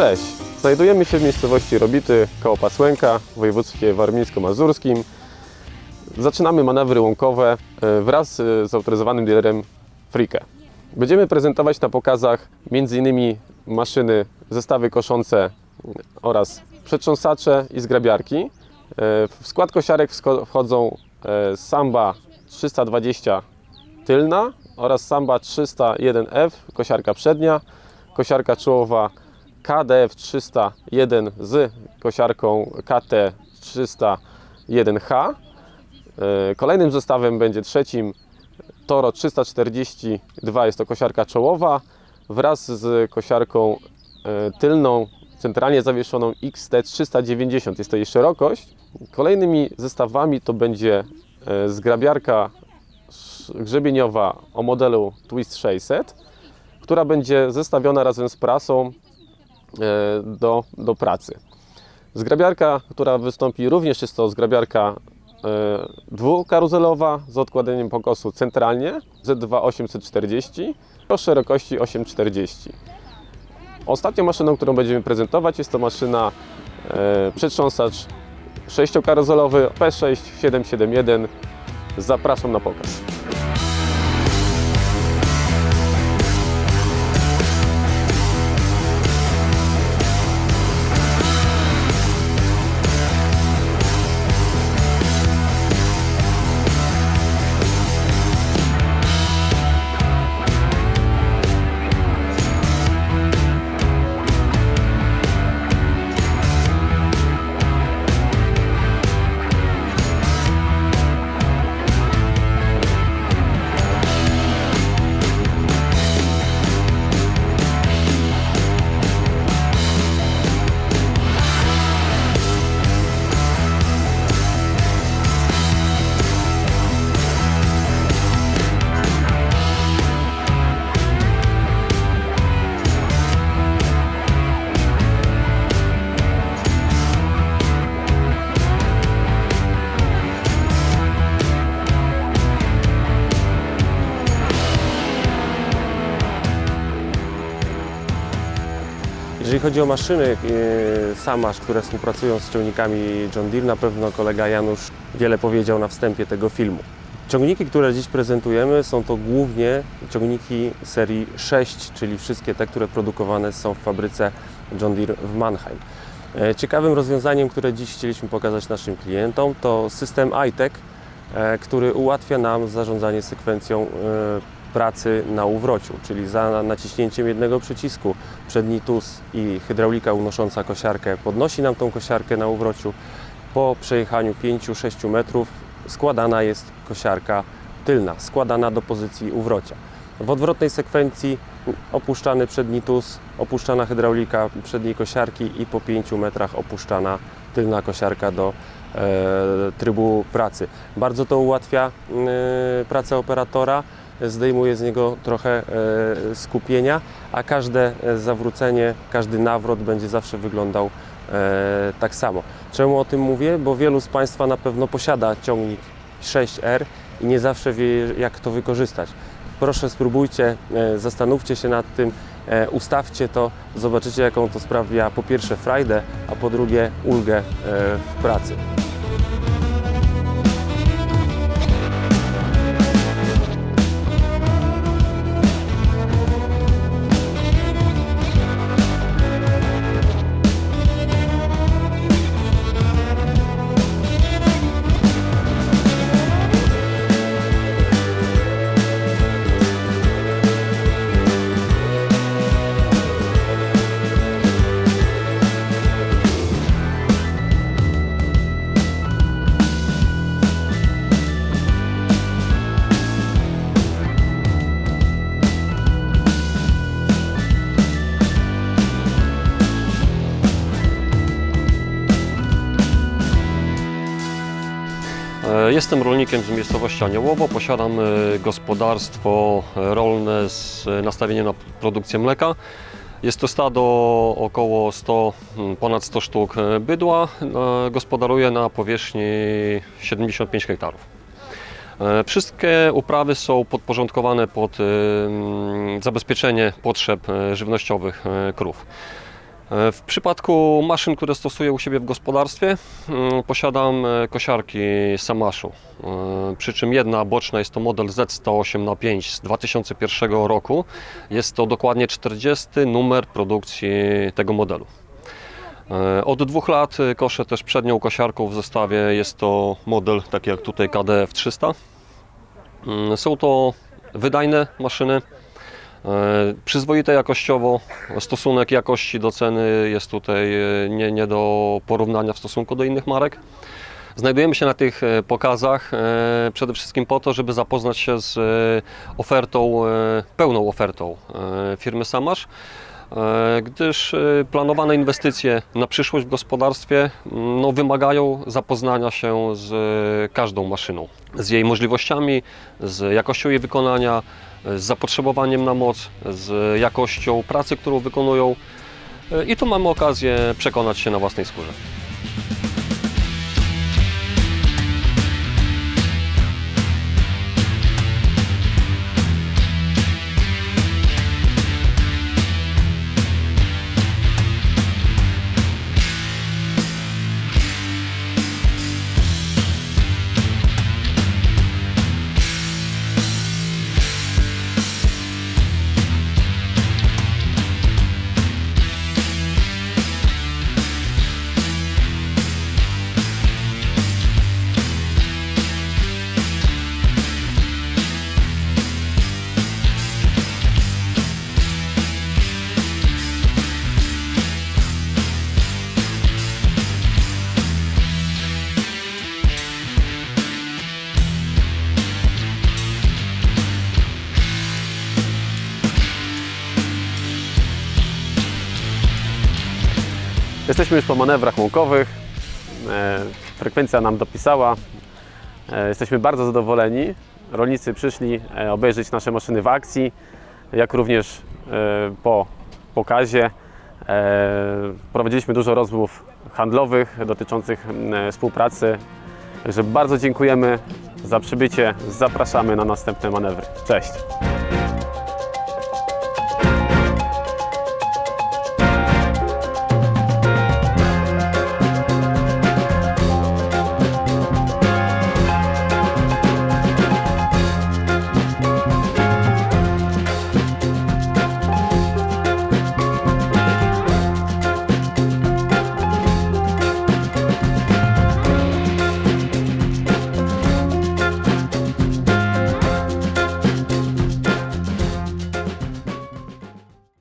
Cześć! Znajdujemy się w miejscowości Robity koło Pasłęka w województwie warmińsko-mazurskim. Zaczynamy manewry łąkowe e, wraz e, z autoryzowanym dealerem Frike. Będziemy prezentować na pokazach m.in. maszyny, zestawy koszące oraz przetrząsacze i zgrabiarki. E, W skład kosiarek wchodzą Samba 320 tylna oraz Samba 301F, kosiarka przednia, kosiarka czołowa KDF 301 z kosiarką KT 301H. E, Kolejnym zestawem będzie trzecim Toro 342, jest to kosiarka czołowa wraz z kosiarką e, tylną, centralnie zawieszoną XT 390, jest to jej szerokość. Kolejnymi zestawami to będzie e, zgrabiarka grzebieniowa o modelu Twist 600, która będzie zestawiona razem z prasą do, do pracy. Zgrabiarka, która wystąpi również jest to zgrabiarka e, dwukaruzelowa z odkładaniem pokosu centralnie Z2 840 o szerokości 840. Ostatnią maszyną, którą będziemy prezentować jest to maszyna e, przetrząsacz sześciokaruzelowy P6 771. Zapraszam na pokaz. Jeżeli chodzi o maszyny e, Samasz, które współpracują z ciągnikami John Deere, na pewno kolega Janusz wiele powiedział na wstępie tego filmu. Ciągniki, które dziś prezentujemy, są to głównie ciągniki serii 6, czyli wszystkie te, które produkowane są w fabryce John Deere w Mannheim. E, Ciekawym rozwiązaniem, które dziś chcieliśmy pokazać naszym klientom, to system iTech, e, który ułatwia nam zarządzanie sekwencją pracy na uwrociu, czyli za naciśnięciem jednego przycisku przedni tus i hydraulika unosząca kosiarkę podnosi nam tą kosiarkę na uwrociu. Po przejechaniu 5-6 metrów składana jest kosiarka tylna, składana do pozycji uwrocia. W odwrotnej sekwencji opuszczany przedni tus, opuszczana hydraulika przedniej kosiarki i po 5 metrach opuszczana tylna kosiarka do e, trybu pracy. Bardzo to ułatwia e, pracę operatora, zdejmuje z niego trochę e, skupienia, a każde e, zawrócenie, każdy nawrot będzie zawsze wyglądał e, tak samo. Czemu o tym mówię? Bo wielu z Państwa na pewno posiada ciągnik 6R i nie zawsze wie, jak to wykorzystać. Proszę spróbujcie, zastanówcie się nad tym, ustawcie to, zobaczycie jaką to sprawia po pierwsze frajdę, a po drugie ulgę w pracy. Jestem rolnikiem z miejscowości Aniołowo. Posiadam e, gospodarstwo e, rolne z nastawieniem na produkcję mleka. Jest to stado około 100, mm, ponad 100 sztuk e, bydła. E, Gospodaruję na powierzchni 75 hektarów. Wszystkie uprawy są podporządkowane pod zabezpieczenie potrzeb żywnościowych krów. E, W przypadku maszyn, które stosuję u siebie w gospodarstwie, mm, posiadam e, kosiarki Samaszu. E, Przy czym jedna boczna jest to model Z108 na 5 z 2001 roku. Jest to dokładnie 40 numer produkcji tego modelu. Od dwóch lat koszę też przednią kosiarką w zestawie. Jest to model taki jak tutaj KDF 300. Mm, Są to wydajne maszyny, przyzwoite jakościowo. Stosunek jakości do ceny jest tutaj e, nie, nie do porównania w stosunku do innych marek. Znajdujemy się na tych e, pokazach e, przede wszystkim po to, żeby zapoznać się z e, ofertą, e, pełną ofertą e, firmy Samasz, e, gdyż e, planowane inwestycje na przyszłość w gospodarstwie m, no, wymagają zapoznania się z e, każdą maszyną, z jej możliwościami, z jakością jej wykonania, e, z zapotrzebowaniem na moc, z jakością pracy, którą wykonują. E, I tu mamy okazję przekonać się na własnej skórze. Jesteśmy już po manewrach łąkowych. E, Frekwencja nam dopisała. E, Jesteśmy bardzo zadowoleni. Rolnicy przyszli e, obejrzeć nasze maszyny w akcji, jak również po pokazie. Prowadziliśmy dużo rozmów handlowych dotyczących współpracy. Także bardzo dziękujemy za przybycie. Zapraszamy na następne manewry. Cześć!